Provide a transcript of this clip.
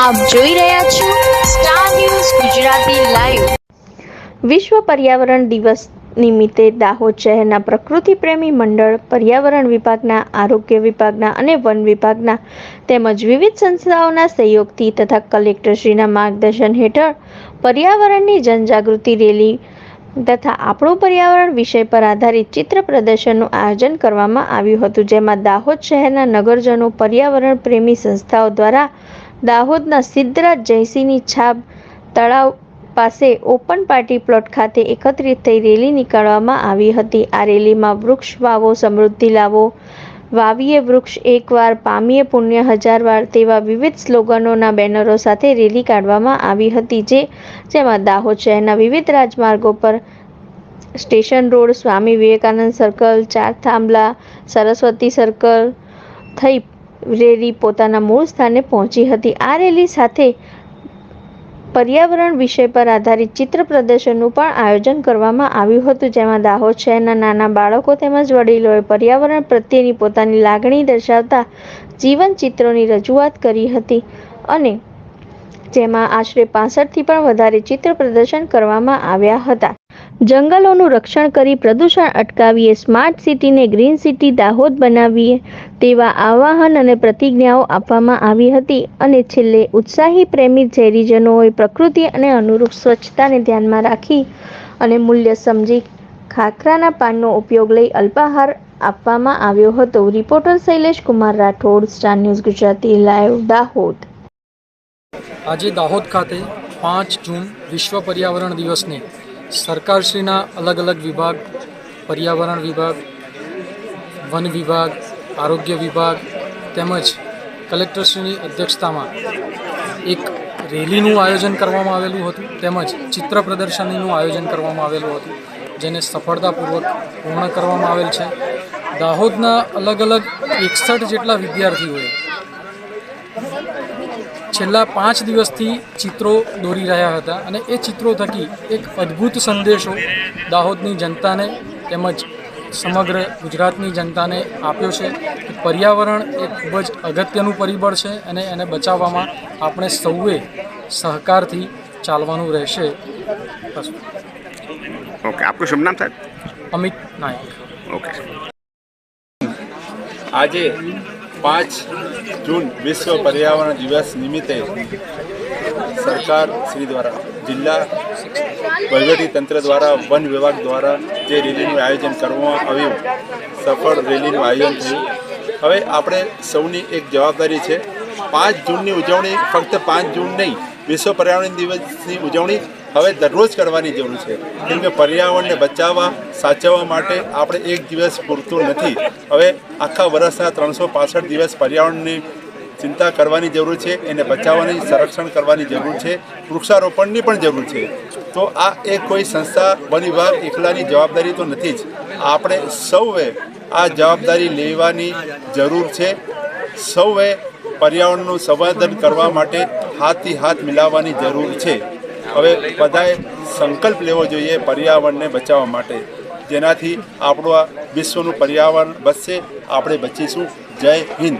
આપ જોઈ રહ્યા છો સ્ટાર ન્યૂઝ ગુજરાતી લાઈવ વિશ્વ પર્યાવરણ દિવસ નિમિત્તે દાહોદ શહેરના પ્રકૃતિ પ્રેમી મંડળ, પર્યાવરણ વિભાગના, આરોગ્ય વિભાગના અને વન વિભાગના તેમજ વિવિધ સંસ્થાઓના સહયોગથી તથા કલેક્ટરશ્રીના માર્ગદર્શન હેઠળ પર્યાવરણની જનજાગૃતિ રેલી તથા આપણું પર્યાવરણ વિષય પર આધારિત ચિત્ર પ્રદર્શનનું આયોજન કરવામાં આવ્યું હતું, જેમાં દાહોદ શહેરના નગરજનો પર્યાવરણ પ્રેમી સંસ્થાઓ દ્વારા દાહોદના સિદ્ધરાજ જયસિંહની છાપ તળાવ પાસે ઓપન પાર્ટી પ્લોટ ખાતે એકત્રિત થઈ રેલી નીકાળવામાં આવી હતી. આ રેલીમાં વૃક્ષ વાવો, સમૃદ્ધિ લાવો, વાવીએ વૃક્ષ, એકવાર પામીએ પુણ્ય હજાર વાર તેવા વિવિધ સ્લોગનોના બેનરો સાથે રેલી કાઢવામાં આવી હતી જે, જેમાં દાહોદ શહેરના વિવિધ રાજમાર્ગો પર station road, Swami Vivekananda circle ચાર થાંભલા, સરસ્વતી સર્કલ થઈ રેલી પોતાના મૂળ સ્થાને પહોંચી હતી. આ રેલી સાથે પર્યાવરણ વિષય પર આધારિત ચિત્ર પ્રદર્શનનું પણ આયોજન કરવામાં આવ્યું હતું, જેમાં દાહોદ શહેરના નાના બાળકો તેમજ વડીલોએ પર્યાવરણ પ્રત્યેની પોતાની લાગણી દર્શાવતા જીવન ચિત્રોની રજૂઆત કરી હતી અને જેમાં આશરે પાસઠથી પણ વધારે ચિત્ર પ્રદર્શન કરવામાં આવ્યા હતા. જંગલોનું રક્ષણ કરી પ્રદૂષણ અટકાવીએ, સ્માર્ટ સિટીને ગ્રીન સિટી દાહોદ બનાવીએ તેવા આવાહન અને પ્રતિજ્ઞાઓ આપવામાં આવી હતી અને છેલ્લે ઉત્સાહી પ્રેમી શહેરીજનોએ પ્રકૃતિ અને અનુરૂપ સ્વચ્છતાને ધ્યાનમાં રાખી અને મૂલ્ય સમજી ખાખરાના પાનનો ઉપયોગ લઈ અલ્પાહાર આપવામાં આવ્યો હતો. Reporter Shailesh Kumar Rathod, star news Gujarati, live, Dahod. આજે દાહોદ ખાતે પાંચ જૂન વિશ્વ પર્યાવરણ દિવસને સરકારશ્રીના અલગ અલગ વિભાગ, પર્યાવરણ વિભાગ, વન વિભાગ, આરોગ્ય વિભાગ તેમજ કલેક્ટરશ્રીની અધ્યક્ષતામાં એક રેલીનું આયોજન કરવામાં આવેલું હતું તેમજ ચિત્ર પ્રદર્શનીનું આયોજન કરવામાં આવેલું હતું, જેને સફળતાપૂર્વક પૂર્ણ કરવામાં આવેલ છે. દાહોદના અલગ અલગ એકસઠ જેટલા વિદ્યાર્થીઓએ છેલ્લા પાંચ દિવસથી ચિત્રો દોરી રહ્યા હતા અને એ ચિત્રો થકી એક અદ્ભુત સંદેશો દાહોદની જનતાને તેમજ સમગ્ર ગુજરાતની જનતાને આપ્યો છે પર્યાવરણ એ ખૂબ જ અગત્યનું પરિબળ છે અને એને બચાવવામાં આપણે સૌએ સહકારથી ચાલવાનું રહેશે. ઓકે આપનું શુભ નામ સાહેબ? અમિત નાયક. ઓકે. આજે પાંચ જૂન વિશ્વ પર્યાવરણ દિવસ નિમિત્તે સરકાર શ્રી દ્વારા જિલ્લા તંત્ર દ્વારા, વન વિભાગ દ્વારા જે રેલીનું આયોજન કરવામાં આવ્યું, સફળ રેલીનું આયોજન થયું. હવે આપણે સૌની એક જવાબદારી છે, પાંચ જૂનની ઉજવણી ફક્ત પાંચ જૂન નહીં, વિશ્વ પર્યાવરણ દિવસની ઉજવણી હવે દરરોજ કરવાની જરૂર છે. કેમ કે પર્યાવરણને બચાવવા, સાચવવા માટે આપણે એક દિવસ પૂરતું નથી. હવે આખા વર્ષના ત્રણસો પાસઠ દિવસ પર્યાવરણની ચિંતા કરવાની જરૂર છે, એને બચાવવાની, સંરક્ષણ કરવાની જરૂર છે, વૃક્ષારોપણની પણ જરૂર છે. તો આ એક કોઈ સંસ્થા વન વિભાગ એકલાની જવાબદારી તો નથી જ. આપણે સૌએ આ જવાબદારી લેવાની જરૂર છે. સૌએ પર્યાવરણનું સંવર્ધન કરવા માટે હાથથી હાથ મિલાવવાની જરૂર છે. હવે બધાએ સંકલ્પ લેવો જોઈએ પર્યાવરણને બચાવવા માટે. જેનાથી આપણું આ વિશ્વનું પર્યાવરણ બચશે, આપણે બચીશું. જય હિન્દ.